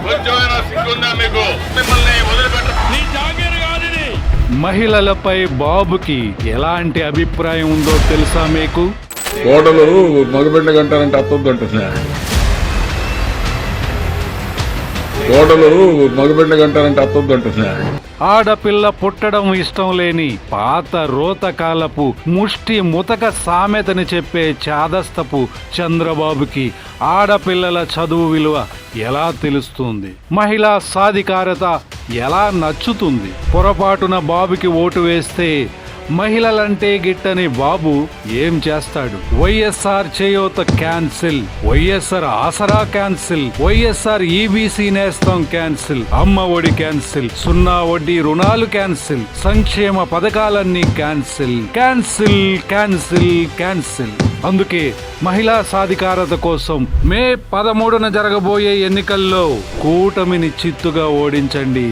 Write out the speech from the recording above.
ఉందా మీకు మిమ్మల్ని వదిలిపెట్ట నీ జాగీరు కాదు ఇది మహిళలపై బాబుకి ఎలాంటి అభిప్రాయం ఉందో తెలుసా మీకు? కోడలు మగబిడ్డ కంటారంటే అత్తొద్దు అంటున్నా కోడలు మగబిడ్డ కంటారంటే అత్తొద్దు అంటున్నా ఆడపిల్ల పుట్టడం ఇష్టం లేని పాత రోతకాలపు ముష్టి ముతక సామెతని చెప్పే చాదస్తపు చంద్రబాబుకి ఆడపిల్లల చదువు విలువ ఎలా తెలుస్తుంది? మహిళా సాధికారత ఎలా నచ్చుతుంది? పొరపాటున బాబుకి ఓటు వేస్తే మహిళలంటే గిట్టని బాబు ఏం చేస్తాడు? YSR Cheyutha cancel YSR Aasara cancel YSR EBC Nestham cancel Amma Vodi cancel సున్నా వడ్డీ రుణాలు క్యాన్సిల్ సంక్షేమ పథకాలన్నీ క్యాన్సిల్ క్యాన్సిల్ క్యాన్సిల్ క్యాన్సిల్. అందుకే మహిళా సాధికారత కోసం మే పదమూడున జరగబోయే ఎన్నికల్లో కూటమిని చిత్తుగా ఓడించండి.